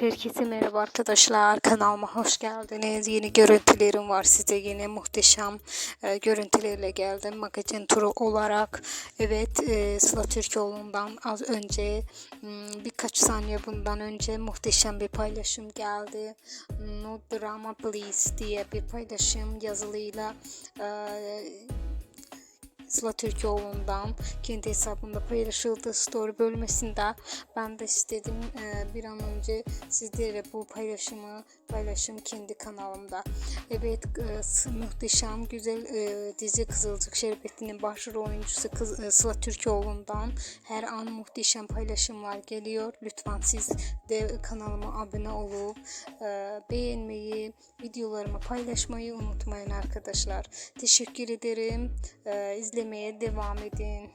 Herkese merhaba arkadaşlar. Kanalıma hoş geldiniz. Yeni görüntülerim var size. Yine muhteşem e, görüntülerle geldim. Magazin turu olarak. Evet e, Sıla Türkoğlu'ndan az önce m, birkaç saniye bundan önce muhteşem bir paylaşım geldi. No Drama Please diye bir paylaşım yazılıyla e, Sıla Türkoğlu'ndan kendi hesabında paylaşıldı story bölmesinde. Ben de istedim e, bir an önce sizlere bu paylaşımı paylaşım kendi kanalımda. Evet e, muhteşem güzel e, dizi Kızılcık Şerbeti'nin başrol oyuncusu Kız, e, Sıla Türkoğlu'ndan her an muhteşem paylaşımlar geliyor. Lütfen siz de kanalıma abone olup e, beğenmeyi, videolarımı paylaşmayı unutmayın arkadaşlar. Teşekkür ederim. E, izlemeye devam edin.